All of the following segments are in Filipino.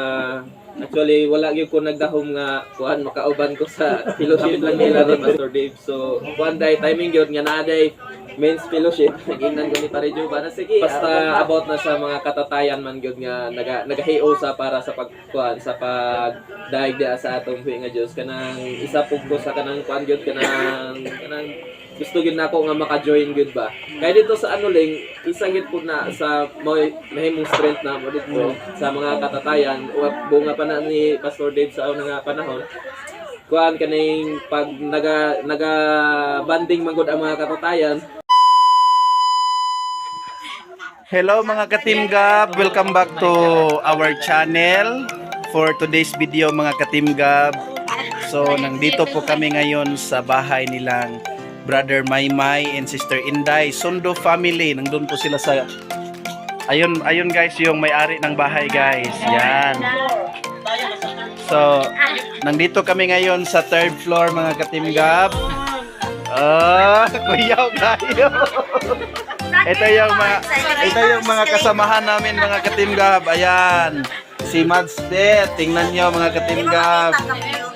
Ah, actually wala gyud ko nagdahom nga kuan makauban ko sa fellowship lang nila ni Pastor Dave. So kuan day timing gyud nga naa day men's fellowship nagingnan ko ni Pare Juba na sige basta about na sa mga katatayan man gyud nga naga nagahiyo sa para sa pagkuan sa pag daig sa atong huwi nga Dios kanang isa pug ko sa kanang kuan gyud kanang kanang gusto gyud nako nga maka-join gyud ba. Kaya dito sa ano ling isa gyud po na sa mo nahimong strength na mo dito sa mga katatayan o bunga pa na ni Pastor Dave sa nga panahon. Kuan kaning pag naga naga banding manggod ang mga katatayan Hello mga ka-Team Gab, welcome back to our channel for today's video mga ka-Team Gab. So nandito po kami ngayon sa bahay nilang Brother Maymay and Sister Inday, Sundo family. Nandun po sila sa Ayun, ayun guys, yung may-ari ng bahay guys. Yan. So, nandito kami ngayon sa third floor mga ka-Team Gab. Ah, kuyaw kayo. Ito yung mga ito yung mga kasamahan namin mga ka-Team Gab. Ayan. Si Mads De, tingnan niyo mga ka-Team Gab.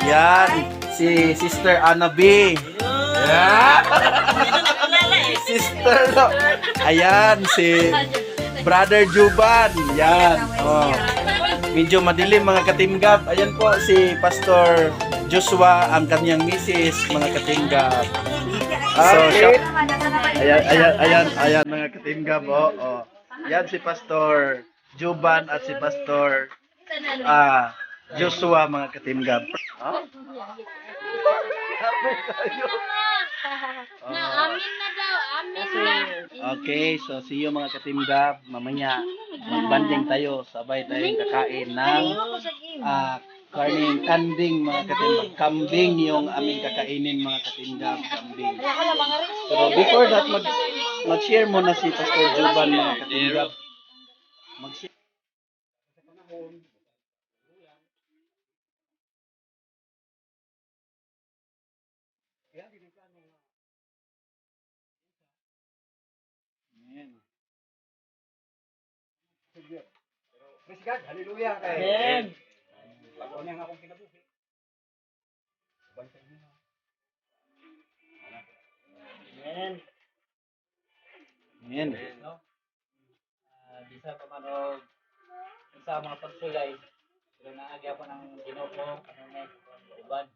Yan, si Sister Anna B. Yan. Sister. Ayan, si Brother Juban. Yan. Oh. Medyo madilim mga ka-Team Gab. Ayan po si Pastor Joshua, ang kanyang misis, mga ka-Team Gab. So, siya- Ayan, ayan, ayan, ayan mga katinggab, oh, oh. Yan si Pastor Juban at si Pastor ah Joshua mga katinggab. Na amin na daw, amin na. Okay, so see you mga katinggab. Mamaya magbanding tayo, sabay tayong kakain ng ah karning kanding mga katinggab. Kambing yung aming kakainin mga katinggab, kambing. Pero before that, mag, mag-share muna si Pastor Juban mga katinggab. Mag-share. God, hallelujah. Kay, Amen. Pag-o niya nga akong kinabuhi. Bantay niyo. Amen. Amen. no? Ah, bisa pa man og sa mga pagsulay pero naagya pa ng Ginoo ko ano na uban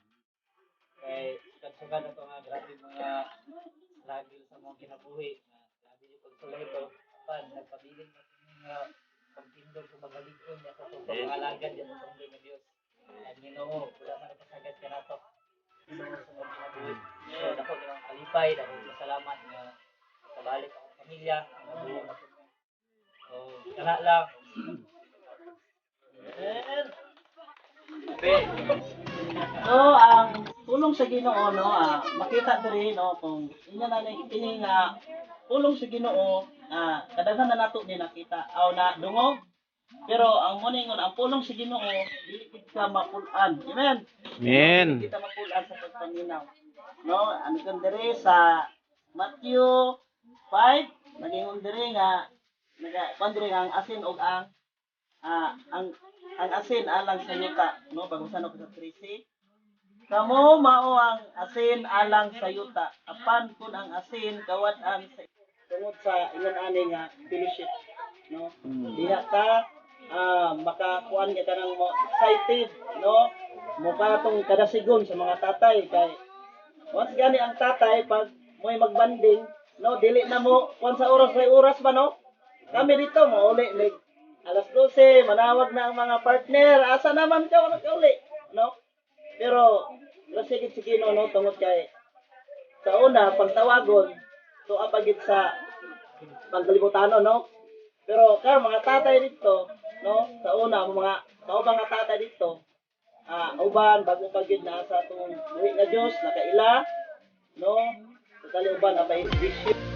kay sugat ato nga grabe mga lagi sa mga kinabuhi grabe yung pagsulay ko pan nagpabilin na nga pagtindog sa magaling niya itong pangalagan niya sa itong nga Dios ang Ginoo wala man napasagad ka nato Ginoo sa mga kinabuhi so dako nimang kalipay dako salamat nga kabalik sa pamilya nabuo ako so kana lang. So, ang tulong sa Ginoo no, ah, makita diri no kung inya na ni kini nga tulong sa Ginoo ah kadaghan na nato ni nakita. Aw na dungog pero ang moningon ang pulong sa Ginoo dili ka mapulan. Amen. Amen. Dili kita mapulan sa pagpaminaw. No, ano kan diri sa Matthew 5 naging diri nga naga nga ang asin og ang ah, ang ang asin alang sa yuta no bagusan ko sa 13 Kamo mao ang asin alang sa yuta. Apan kun ang asin kawad-an sa tungod sa ingon ani nga fellowship. No? Diha ta ah makakuan kita ng excited, no? Mukha tong kada sigon sa mga tatay kay once gani ang tatay pag mo'y magbanding, no, dili na mo kuan sa oras may oras ba no? Kami dito mo uli like alas 12 manawag na ang mga partner. Asa naman ka wala ka uli, no? Pero, gid sige no, no, tungod kay sa una, pagtawagon, to apagit sa pagkalibutano, no? Pero kar mga tatay dito, no, sa una, mga kaubang nga tatay dito, ah, uban, bago pagid na sa itong uwi nga Diyos, nakaila, no? Sa uban, apay bisyo.